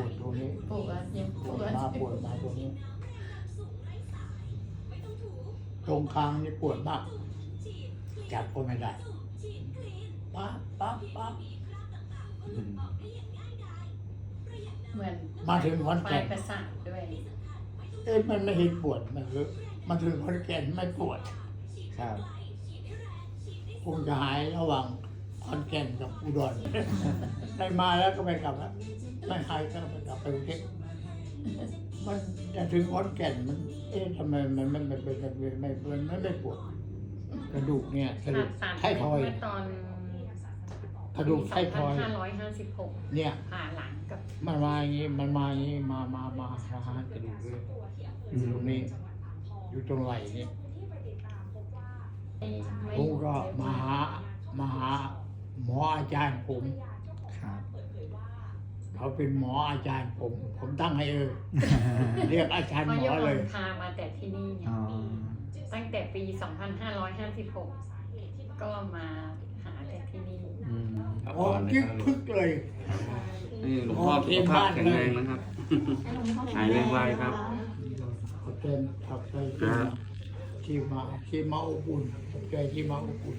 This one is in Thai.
วดตรงนี้ปวดยังปปววดดมาปวดมาตรงนี้ ตรงคางนี่ปวดมาก จับก็ไม่ได้ปั๊บปั๊บปั๊บอืมเหมือนมาถึงขอนปลาแก่ยนประสาทด้วยเอ้ยมันไม่เห็นปวดมันคือมาถึงขอนแก่นไม่ปวดครับ คงจะหายระหว่างข อนแก่นกับอุดรได้มาแล้วก็ไปกลับแล้วไม่ใครก็ไปกลับไปกรุงเทพมันจะถึงขอนแก่นมัน เอ๊ะทำไมมันมันมันมันมันไม่ไม่ปวดกระดูกเนี่ยกระดูกไทพอย เมื่อตอนกระดูกไข้ารอยห้าสิเนี่ยผ่าหลังกับมันมาอย่างนี้มันมาอย่างนี้มามามาหากระดูกอยู่ตรงนี้ อยู่ตรงไหล่เนี่ยม่ผมก็มาหามาหา มออาจารย์ผม ครับ เขาเป็นหมออาจารย์ผม ผมตั้งให้เออ เรียกอาจารย์เพหราะมยอกเลยพามาแต่ที่นี่ไงอ๋อตั้งแต่ปี 2556 ก็มาหาแต่ที่นี่ อืมครับอ๋อก่อนนะยึกครับพึกเลย นี่หลวงพ่อสุขภาพแข็งแรงนะครับ หายไวๆครับ ขอบใจขอบใจครับที่มาที่มาอบอุ่นขอบใจที่มาอบอุ่น